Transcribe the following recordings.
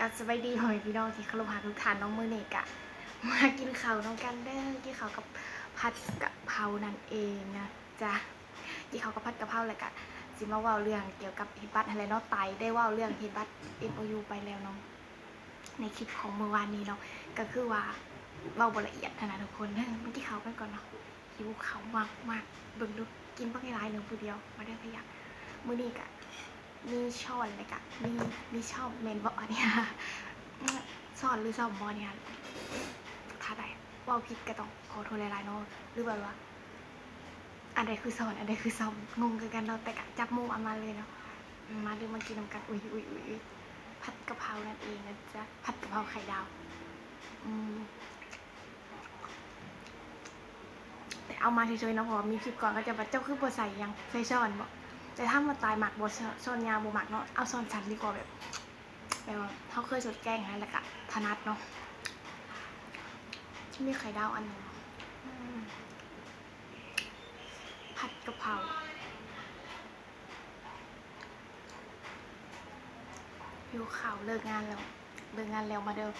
กับสบายดีหอยพี่น้องที่เคารพหาทุกท่านน้องมือเนกะมากินข้าวน้องกันเด้อกินข้าวกับผัดกะเพรานั่นเองนะจ๊ะกินข้าวกับผัดกะเพราแล้วก็สิมาว่าเรื่องเกี่ยวกับเฮิบัตอะไรเนาะไตได้ว่าเรื่องเฮิบัต MOU ไปแล้วเนาะในคลิปของเมื่อวานนี้เนาะก็คือว่าเบาบละเอียดนะทุกคนเด้อมาที่เขากันก่อนเนาะหิวเขามากมากเบิ่งดูกินปักหลายหนึ่งผู้เดียวมาเด้อขยะมื้อนี้กะ มีช้อนเลยกะมีมีช่องเมนบอเนี่ยสอนหรือสอมบอเนี่ยถ้าใดเว่าผิดก็ต้องขอโทษหลายๆเนาะหรือแบบว่าอันใดคือสอนอันใดคือสอมงงกันกันเราแต่กะจับมูเอามาเลยเนาะมาดูมากินน้ำกันอุ้ยอุ้ยอุ้ยอุ้ยผัดกะเพรานั่นเองนะจ๊ะผัดกะเพราไข่ดาวอืมแต่เอามาเฉยๆเนาะพราะว่ามีคลิปก่อนก็จะแบบเจ้าคือบัใส่ยังใส่ช้อนบอก แต่ถ้ามาตายหมักบดซอนยาวบหมักเนาะเอาซอนสันดีกว่าแบบแบบเขาเคยสดแกล้งนะแล้วก็ถนัดเนาะที่มีไข่ดาวอันหนึ่งผัดกะเพราหิวข่าวเลิกงานแล้วเลิกงานแล้วมาเด้อ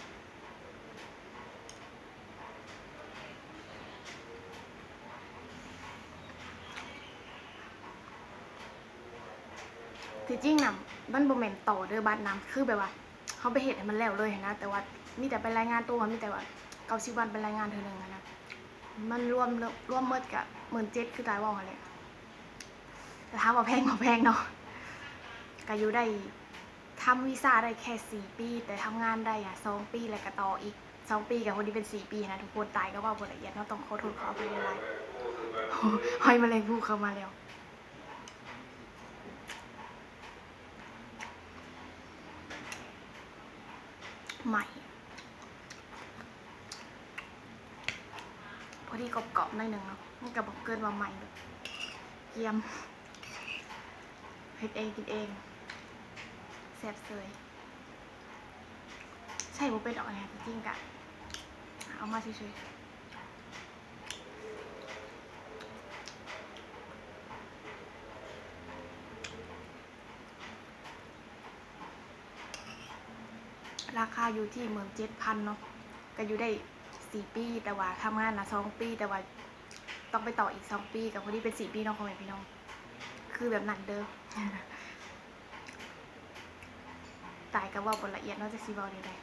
ที่จริงน่ะบ้านโบแมนต่อเด้อบ้านน้ำคือแบบว่าเขาไปเห็ดให้มันแล้วเลยนะ แต่ว่ามีแต่ไปรายงานตัวมีแต่ว่าเกาสิบวันไปรายงานเธอหนึ่งนะมันรวมรวมเมื่อกะหมื่นเจ็ดคือตายว่าอะไรแต่ถามว่าแพงกว่แพงเนาะก็อยู่ได้ทำวีซ่าได้แค่สี่ปี แต่ทำงานได้อะสองปีแล้วก็ต่ออีกสองปีกับคนที่เป็นสี่ปีนะทุกคนตายก็ว่าบทละเอียดเนาะต้องขอโทษขออภัยหลายๆหอยแมลงภู่เข้ามาแล้ว ใหม่ พอดีกรอบๆหน่อยหนึ่งเนาะมันก็บอกเกินว่าใหม่แบบเกียมเฮ็ดเองกินเองแซ่บเซยใช่บ่เป็นดอกเนี่ยจริงๆกะเอามาเฉยๆ ราคาอยู่ที่หมื่นเจ็ดพันเนาะก็อยู่ได้สี่ปีแต่ว่าทำงานนะสองปี แต่ว่าต้องไปต่ออีกสองปีกับคนที่เป็นสี่ปีเน้องพ่อแม่พี่น้อง คือแบบนั้นเด้อตายก็เว่าบนละเอียดเนาะจะซีบอลได้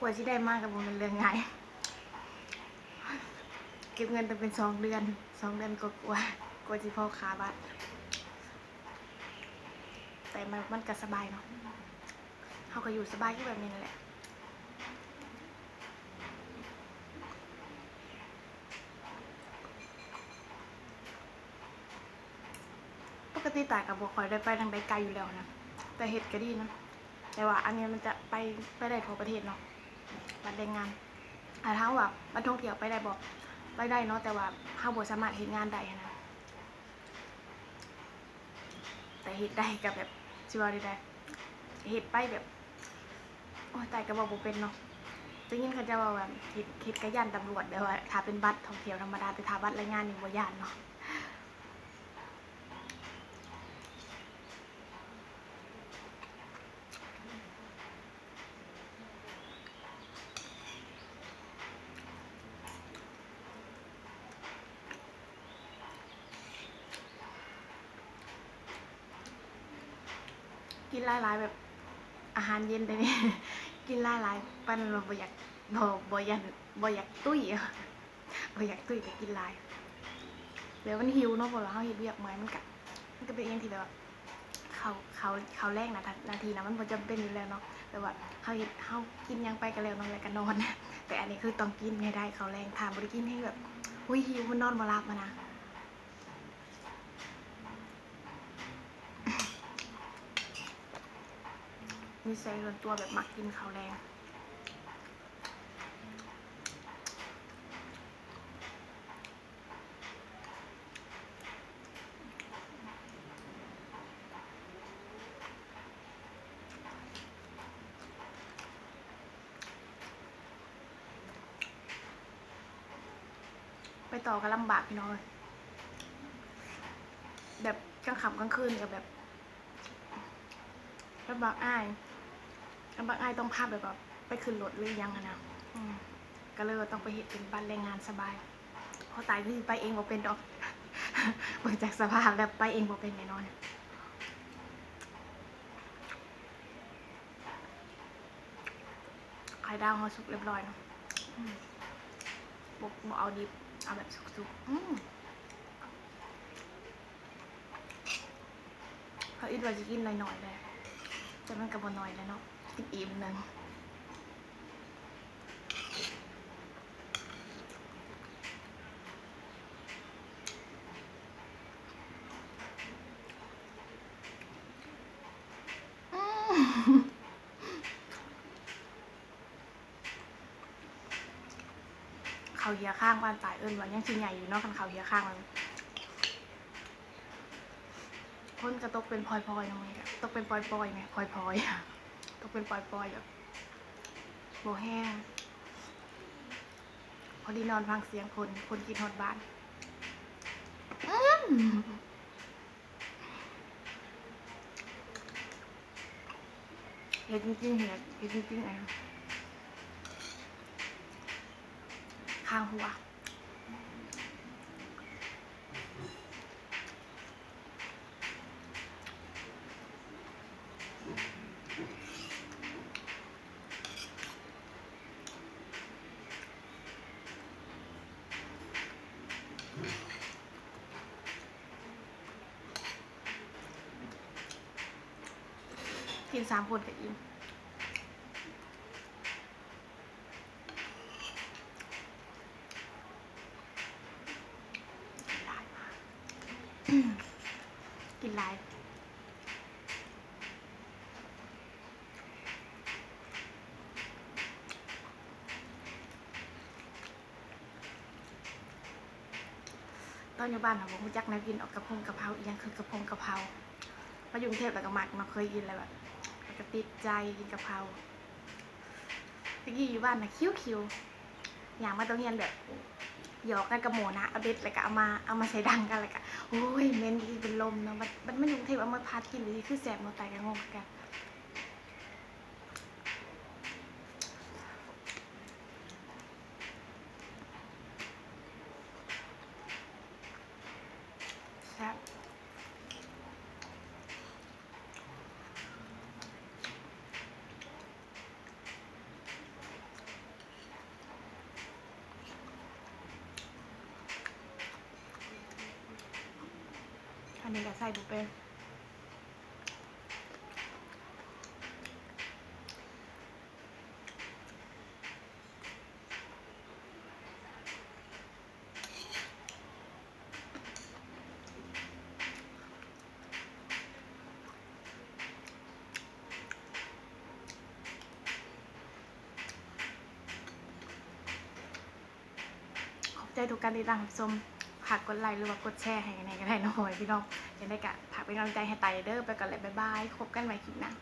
กว่าที่ได้มากกับผมมันเรื่องง่าย เก็บเงินตั้งเป็นสองเดือนสองเดือนก็กว่ากว่าที่พ่อค้าบัตรแต่มันมันก็สบายเนาะเขาก็อยู่สบายที่แบบนี้นแหละปกติตากับบคอยได้ไปทางใดไกลอยู่แล้วนะแต่เห็ดก็ดีนะแต่ว่าอันนี้มันจะไปไปได้ทั่วประเทศเนาะบัตรแรงงานอาถ้าว่าบัตรท่องเที่ยวไปได้บอก ไปได้เนาะแต่ว่าเฮาบ่สามารถเฮ็ดงานได้นะแต่เฮ็ดได้กับแบบสิว่าได้ได้เฮ็ดไปแบบโอ้ยตายก็บอกบ่เป็นเนาะจะยินเขาจะว่าแบบเฮ็ดเฮ็ดกะยานตำรวจแต่ว่าถ้าเป็นบัตรท่องเที่ยวธรรมดาแต่ถ้าบัตรรายงานนี่บ่ย่านเนาะ กินหลายๆแบบอาหารเย็นไปนี่กินหลายๆปันเราบ่อยากบ่บ่อยากบ่อยากตุ้ยบ่อยากตุ้ยก็กินหลายเดี๋ยวมันหิวเนาะพอเราเฮาเฮ็ดเวียกเมื่อมันก็มันก็เป็นอย่างที่แบบว่าเขาเขาเขาแรกนะนาทีนะมันบ่จำเป็นอยู่แล้วเนาะแต่ว่าเฮาเฮ็ดเฮากินยังไปก็แล้วนาะแล้วก็นอนแต่อันนี้คือต้องกินให้ได้เขาแรงทานบ่ได้กินให้แบบอุ้ยหิวมันนอนบ่หลับมานะ มีใส่ส่วนตัวแบบมักกินข้าวแรงไปต่อก็ลำบากพี่น้องแบบกลางค่ำกลางคืนกับแบบล้วบางอ้าย บางอ้ายต้องพาแบบแบบไปขึ้นรถหรือยังอะนะอืมก็เลยต้องไปเห็นเป็นบ้านแรงงานสบายเพราะตายคือไปเองบ่เป็นดอกเปิดจากสภาพแบบไปเองบ่เป็นแน่นอนไข่ดาวเขาสุกเรียบร้อยเนาะบอกบอกเอาดิบ เอาแบบสุกๆอืมเขาอิดว่าจะกินหน่อยๆเลยแต่มันกับบน้อยแล้วเนาะ กินอิ่มหนึ่งเขาเหียข้างบ้านตายเอิญว่ายังชิ้นใหญ่อยู่เนอกคันเขาเหียข้างมันพ่นกระตกเป็นพลอยๆน้องเมย์ตกเป็นปล่อยๆไหมพลอยๆ กเป็นปล่อยๆแบบโบแห้ง พอดีนอนฟังเสียงคน คนกินฮอดบ้านเห็ดจริงๆเห็ดเห็ดจริงๆไอ้ข้างหัว กินสามคนกับอิ่มกินหลายตอนอยู่บ้านค่ะผมจักแนวกินออกกระพงกระเพราอีกอย่างคือกระพงกระเพรามาอยู่กรุงเทพแล้วก็มักมาเคยกินอะไรแบบ ก็ติดใจกินกะเพราตะกี้อยู่บ้านนะคิ้วคิวๆอย่างมาต้องเรียนแบบหยอกกันกับหมูนะเอาเด็ดแล้วก็เอามาเอามาใส่ดังกันอะไรก็โอ้ยเมนดีเป็นลมเนาะมันมันไม่ยุ่งเทปเอามาพาดกินหรือคือแสบมาแตกันงงกัน อันนี้ก็ใส่บุเฟ่ต์ขอบใจทุกการติดตามชม ฝากกดไลค์หรือว่ากดแชร์ให้ในก็ได้นะโอยพี่น้องจะได้กะฝากเป็นกำลังใจให้ไตเด้อไปก่อนเลยบ๊ายบายคบกันใหม่คลิปหน้า